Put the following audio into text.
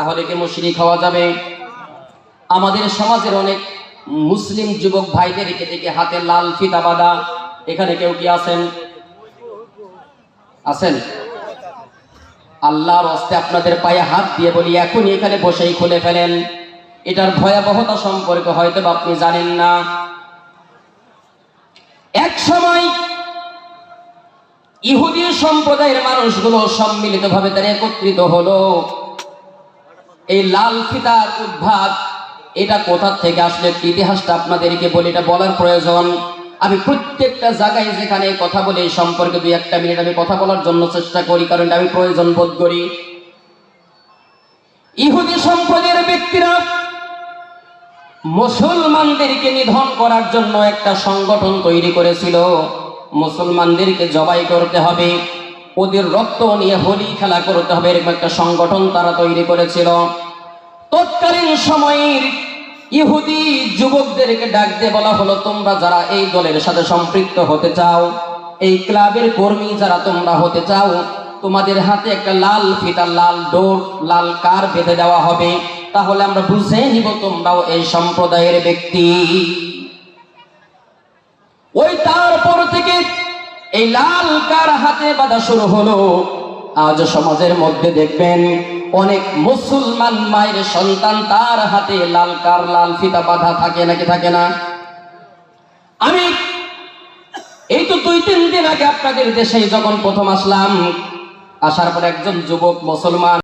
তাহলে কি মুশরিক হওয়া যাবে? আমাদের সমাজের অনেক মুসলিম যুবক ভাইদেরকে দেখে হাতে লাল ফিতা বাঁধা। এখানে কেউ কি আছেন? আছেন? আল্লাহর হস্তে আপনাদের পায়ে হাত দিয়ে বলি, এখনই এখানে বসেই খুলে ফেলেন। এটার ভয়াবহতা সম্পর্কে হয়তো আপনি জানেন না। এক সময় ইহুদি সম্প্রদায়ের মানুষগুলো সম্মিলিতভাবে তারা একত্রিত হলো। এই লাল ফিতার উদ্ভাব, এটা কোথা থেকে আসলে? ইতিহাসটা আপনাদেরকে বলি, এটা বলার প্রয়োজন। আমি প্রত্যেকটা জায়গায় যেখানে কথা বলি, এই সম্পর্কে দুই একটা মিনিট আমি কথা বলার জন্য চেষ্টা করি, কারণ আমি প্রয়োজন বোধ করি। ইহুদি সম্প্রদায়ের ব্যক্তিরা মুসলমানদেরকে নিধন করার জন্য একটা সংগঠন তৈরি করেছিল। মুসলমানদেরকে জবাই করতে হবে, ওদের রক্ত নিয়ে হোলি খেলা করতে হবে, এরকম একটা সংগঠন তারা তৈরি করেছিল। তৎকালীন সময়ের ইহুদি যুবকদেরকে ডাক দিয়ে বলা হলো, তোমরা যারা এই দলের সাথে সম্পৃক্ত হতে চাও, এই ক্লাবের কর্মী যারা তোমরা হতে চাও, তোমাদের হাতে একটা লাল ফিতা, লাল ডোর, লাল কার বেঁধে দেওয়া হবে। তাহলে আমরা বুঝে নিব তোমরাও এই সম্প্রদায়ের ব্যক্তি। ওই তারপর থেকে এই লাল কার হাতে বাঁধা শুরু হলো। আজ সমাজের মধ্যে দেখবেন অনেক মুসলমান মায়ের সন্তান তার হাতে লাল কার, লাল ফিতা বাঁধা থাকে নাকি থাকে না? আমি এই তো দুই, তিন দিন আগে আপনাদের দেশে যখন প্রথম আসলাম, আসার পর একজন যুবক মুসলমান